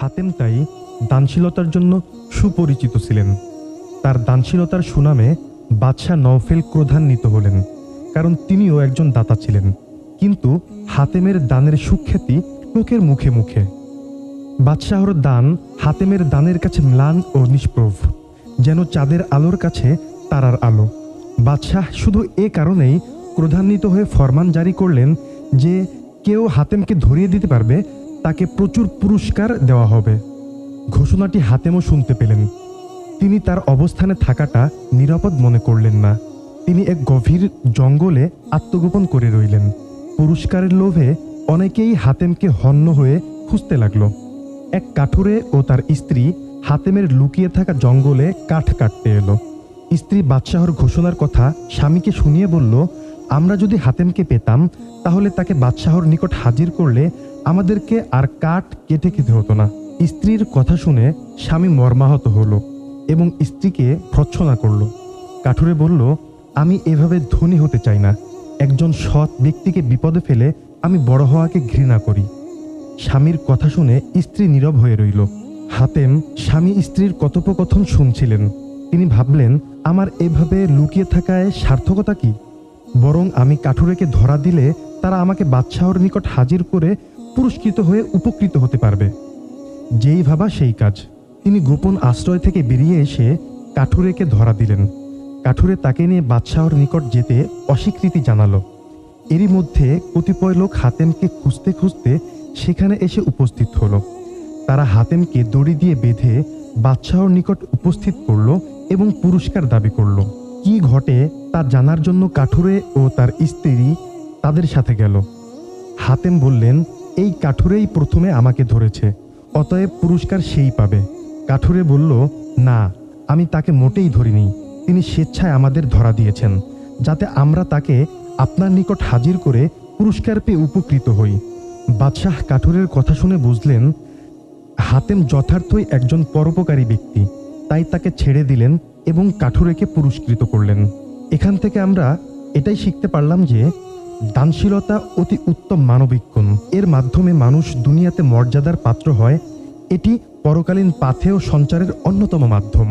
হাতেম তাই দানশীলতার জন্য সুপরিচিত ছিলেন। তার দানশীলতার সুনামে বাদশাহ নওফেল ক্রোধান্বিত হলেন, কারণ তিনিও একজন দাতা ছিলেন। কিন্তু হাতেমের দানের সুখ্যাতি লোকের মুখে মুখে। বাদশাহর দান হাতেমের দানের কাছে ম্লান ও নিষ্প্রভ, যেন চাঁদের আলোর কাছে তারার আলো। বাদশাহ শুধু এ কারণেই ক্রোধান্বিত হয়ে ফরমান জারি করলেন যে কেউ হাতেমকে ধরিয়ে দিতে পারবে, তাকে প্রচুর পুরস্কার দেওয়া হবে। ঘোষণাটি হাতেমও শুনতে পেলেন। তিনি তার অবস্থানে থাকাটা নিরাপদ মনে করলেন না। তিনি এক গভীর জঙ্গলে আত্মগোপন করে রইলেন। পুরস্কারের লোভে অনেকেই হাতেমকে হন্য হয়ে খুঁজতে লাগল। এক কাঠুরে ও তার স্ত্রী হাতেমের লুকিয়ে থাকা জঙ্গলে কাঠ কাটতে এলো। স্ত্রী বাদশাহর ঘোষণার কথা স্বামীকে শুনিয়ে বলল আমরা যদি হাতেমকে পেতাম, তাহলে তাকে বাদশাহর নিকট হাজির করলে আমাদেরকে আর কাঠ কেটে খেতে হতো না। স্ত্রীর কথা শুনে স্বামী মর্মাহত হলো এবং স্ত্রীকে ভর্ৎসনা করল। কাঠুরে বলল, আমি এভাবে ধনী হতে চাই না। একজন সৎ ব্যক্তিকে বিপদে ফেলে আমি বড় হওয়াকে ঘৃণা করি। স্বামীর কথা শুনে স্ত্রী নীরব হয়ে রইল। হাতেম স্বামী স্ত্রীর কথোপকথন শুনছিলেন। তিনি ভাবলেন, আমার এভাবে লুকিয়ে থাকায় সার্থকতা কি? বরং আমি কাঠুরেকে ধরা দিলে তারা আমাকে বাদশাহর নিকট হাজির করে পুরস্কৃত হয়ে উপকৃত হতে পারবে। যেই ভাবা সেই কাজ। তিনি গোপন আশ্রয় থেকে বেরিয়ে এসে কাঠুরেকে ধরা দিলেন। কাঠুরে তাকে নিয়ে বাদশাহর নিকট যেতে অস্বীকৃতি জানালো। এরই মধ্যে কতিপয় লোক হাতেমকে খুঁজতে খুঁজতে সেখানে এসে উপস্থিত হলো। তারা হাতেমকে দড়ি দিয়ে বেঁধে বাদশাহর নিকট উপস্থিত করল এবং পুরস্কার দাবি করল। কি ঘটে তা জানার জন্য কাঠুরে ও তার স্ত্রী তাদের সাথে গেল। হাতেম বললেন, এই কাঠুরেই প্রথমে আমাকে ধরেছে, অতএব পুরস্কার সেই পাবে। কাঠুরে বলল, না, আমি তাকে মোটেই ধরিনি। তিনি স্বেচ্ছায় আমাদের ধরা দিয়েছেন, যাতে আমরা তাকে আপনার নিকট হাজির করে পুরস্কার পেয়ে উপকৃত হই। বাদশাহ কাঠুরের কথা শুনে বুঝলেন, হাতেম যথার্থই একজন পরোপকারী ব্যক্তি, তাই তাকে ছেড়ে দিলেন এবং কাঠুরেকে পুরস্কৃত করলেন। এখান থেকে আমরা এটাই শিখতে পারলাম যে দানশীলতা অতি উত্তম মানবিক গুণ। এর মাধ্যমে মানুষ দুনিয়াতে মর্যাদার পাত্র হয়। এটি পরকালীন পাথেয় সঞ্চারের অন্যতম মাধ্যম।